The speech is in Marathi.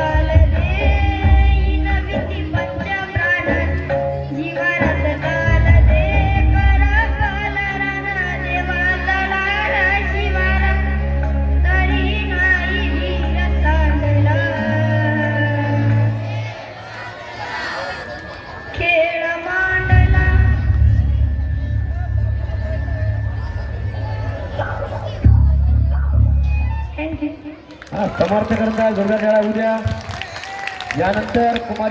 Aleluia. हा समर्थकांचा दुर्गा टाळा उद्या. यानंतर कुमारी